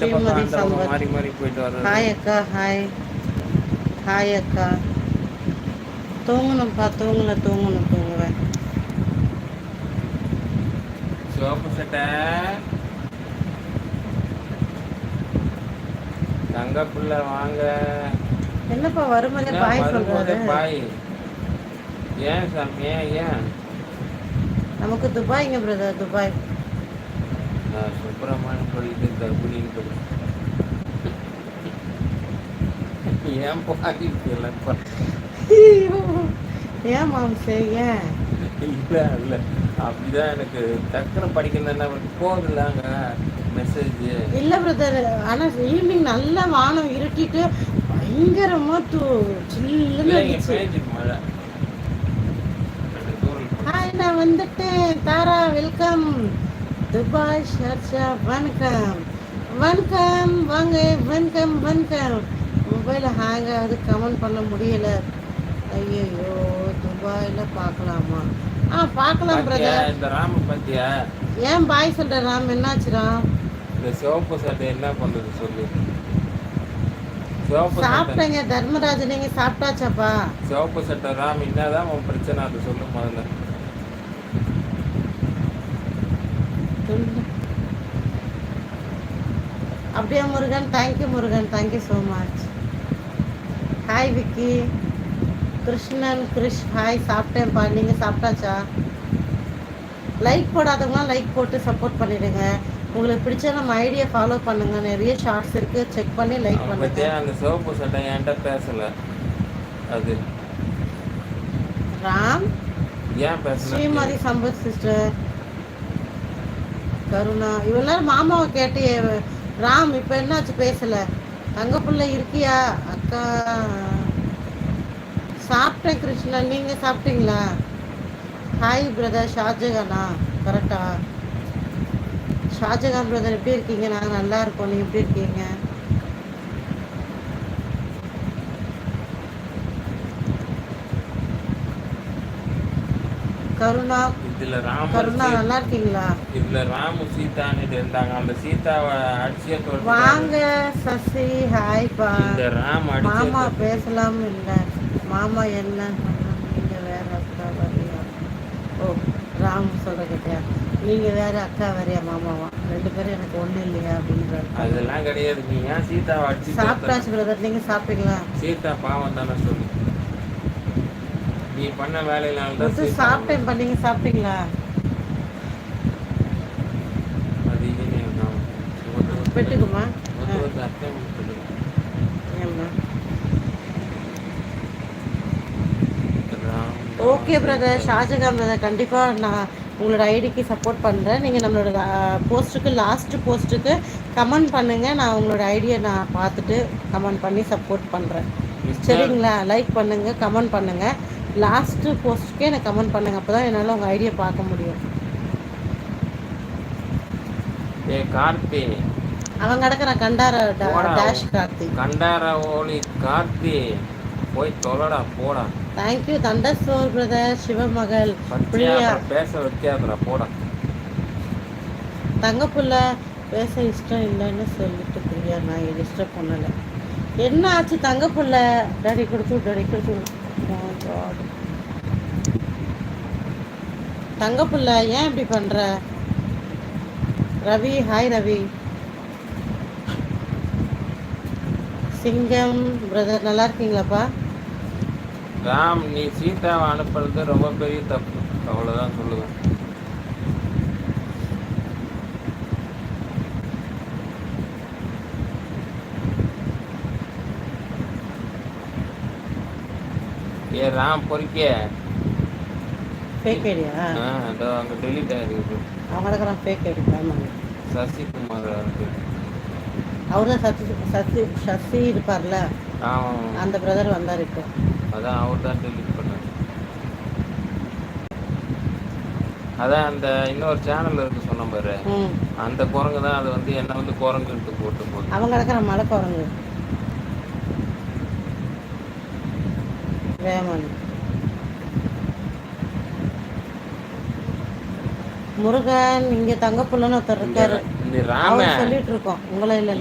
இந்த பக்கம் ஸ்ரீமதி அந்த பக்கம் சம்பத் மாறி மாறி போயிட்டு வர்றது. ஹாய் அக்கா ஹாய். ஹாய் அக்கா தூங்கணும்ப்பா தூங்கல தூங்கணும் தூங்குவேன். சிவப்பு சட்டை தங்க பிள்ளை வாங்க. என்னப்பா வரும்போதே பாய் சொல்றாரு? பாய்? ஏன் சாமி ஏன் ஏன்? நமக்கு துபாய்ங்க பிரதர் துபாய். நான் சுப்பிரமணியன் சொல்லிட்டு கர்ப்பிணின்னு சொல்லி ஏன் இல்லைப்பா ஏன் மாம்சே ஏன் இல்லை இல்லை. அப்படிதான் எனக்கு டக்குன்னு படிக்கணும்னா போகுதுலாங்க மெசேஜ் இல்ல பிரதர் ஆனா ஈவினிங் நல்லா வானம் இருட்டிட்டு பயங்கரமா தூ சில்லுன்னு இருந்துச்சு. மழை. நான் வந்துட்டேன். தாரா வெல்கம் துபாய் ஷர்ஷா வணக்கம். வணக்கம் வாங்க வணக்கம் வணக்கம். மொபைலில் ஹேங் ஆகுது கமெண்ட் பண்ண முடியல. ஐயோ துபாயில் பார்க்கலாமா? ஆ பார்க்கலாம் பிரதர் இந்த ராம பாத்தியா? ஏன் பாய் சொல்ற ராம் என்னாச்சு ராம்? இந்த சிவப்பு சட்டை என்ன பண்றது சொல்லு. சாப்பிட்டேங்க தர்மராஜ் நீங்க சாப்பிட்டாச்சாப்பா? சிவப்பு சட்டை ராம் என்னதான் உன் பிரச்சனை அது சொல்லு முதல்ல. அப்படியே Murugan thank you Murugan thank you so much hi Vicky. Krishnan Krish hi சாப்பிட்டேன்ப்பா. நீங்கள் சாப்பிட்டாச்சா? லைக் போடாதவங்களாம் லைக் போட்டு சப்போர்ட் பண்ணிடுங்க. உங்களுக்கு பிடிச்ச நம்ம ஐடியா ஃபாலோ பண்ணுங்க. நிறைய ஷார்ட்ஸ் இருக்கு. செக் பண்ணி லைக் பண்ணுங்க. அந்த சிவப்பு சட்டை என்கிட்ட பேசல. அது. ராம்? ஏன் பேசல? ஸ்ரீமதி சம்பத் சிஸ்டர் கருணா இவெல்லாம் நேரம் மாமாவை கேட்டு ராம் இப்போ என்னாச்சு பேசல? தங்க பிள்ளை இருக்கியா? அக்கா சாப்பிட்டேன் கிருஷ்ணன் நீங்க சாப்பிட்டீங்களா? ஹாய் பிரதர் ஷாஜகானா? கரெக்டா ஷாஜகான் பிரதர் எப்படி இருக்கீங்க? நாங்கள் நல்லா இருக்கோம். நீங்க எப்படி இருக்கீங்க? கருணா இதுல ராம கருணா நல்லா இருக்கீங்களா இதுல ராமு சீதான்னு இருந்தாங்க. அந்த சீதாவை அடிச்சே வாங்க சசி ஹாய்ப்பா இந்த ராம் மாமா பேசலாம் இல்ல. மாமா என்ன நீங்க வேற அக்கா வரியா? ஓ ராம் கேட்டியா நீங்க வேற அக்கா வரியா மாமாவா? ரெண்டு பேரும் எனக்கு ஒண்ணு இல்லையா அப்படின்றாரு. அதெல்லாம் கிடையாது. நீ ஏன் சீதாவை அடிச்சு? சாப்பிட்டாச்சு பிரதர் நீங்க சாப்பிட்டீங்களா? சீதா பாவம் தானே சொல்லு. நீ பண்ண வேலையினால தான் சாப்பிட்டேன்ப்பா நீங்க சாப்பிட்டீங்களா? பெட்டுக்குமா ஓகே பிரதர் ஷாஜகான் பிரதர் கண்டிப்பாக நான் உங்களோட ஐடிக்கு சப்போர்ட் பண்ணுறேன் நீங்கள் நம்மளோட போஸ்ட்டுக்கு லாஸ்ட் போஸ்ட்டுக்கு கமெண்ட் பண்ணுங்கள் நான் உங்களோட ஐடியை நான் பார்த்துட்டு கமெண்ட் பண்ணி சப்போர்ட் பண்ணுறேன் சரிங்களா? லைக் பண்ணுங்கள் கமெண்ட் பண்ணுங்கள் லாஸ்ட்டு போஸ்ட்டுக்கே எனக்கு கமெண்ட் பண்ணுங்கள் அப்போ தான் என்னால் உங்கள் ஐடியை பார்க்க முடியும். ஏ கார்த்தி. அவன் கிடக்குற கண்டார. டேஷ் கார்த்தி. கண்டார ஓலி கார்த்தி. போய் தொலைடா போடா. தேங்க்யூ தண்டசோர் பிரதர் சிவமகள் அப்புறம் பேச வைக்காதடா போடா. தங்கப்புள்ள பேச இஷ்டம் இல்லைன்னு சொல்லிட்டு பிரியா. நான் டிஸ்டர்ப் பண்ணலை. என்ன ஆச்சு தங்கப்புள்ள டாடி கொடுத்து டாடி கொடுத்து Oh God. ஏன் இப்படி பண்ற? ரவி ஹாய் ரவி. சிங்கம் பிரதர் நல்லா இருக்கீங்களாப்பா? ராம் நீ சீதாவை அனுப்புறது ரொம்ப பெரிய தப்பு. அவ்வளவுதான் சொல்லுவேன். ஏ ராம் பொறிக்க ஃபேக் ஐடியா அதோ அங்க டெலிட் ஆயிருக்கு அவங்க கிடக்குறான் ஃபேக் ஐடி ஆமாங்க சசிகுமார். அவர் தான் சசி சசி சசி இருப்பார்ல? அந்த பிரதர் வந்தார் இப்போ. அதான் அவர் தான் டெலிட் பண்ணார். அதான் அந்த இன்னொரு சேனல் இருக்கு சொன்ன பாரு. அந்த குரங்கு தான் அது வந்து என்ன வந்து குரங்குன்ட்டு போட்டு போகுது. அவங்க கிடக்குற மலை குரங்கு. வேமன் முருகன் இங்க தங்கப்புள்ளன்னு ஒருத்தர் இருக்காரு. சொல்லிட்டு இருக்கோம். உங்களை இல்லை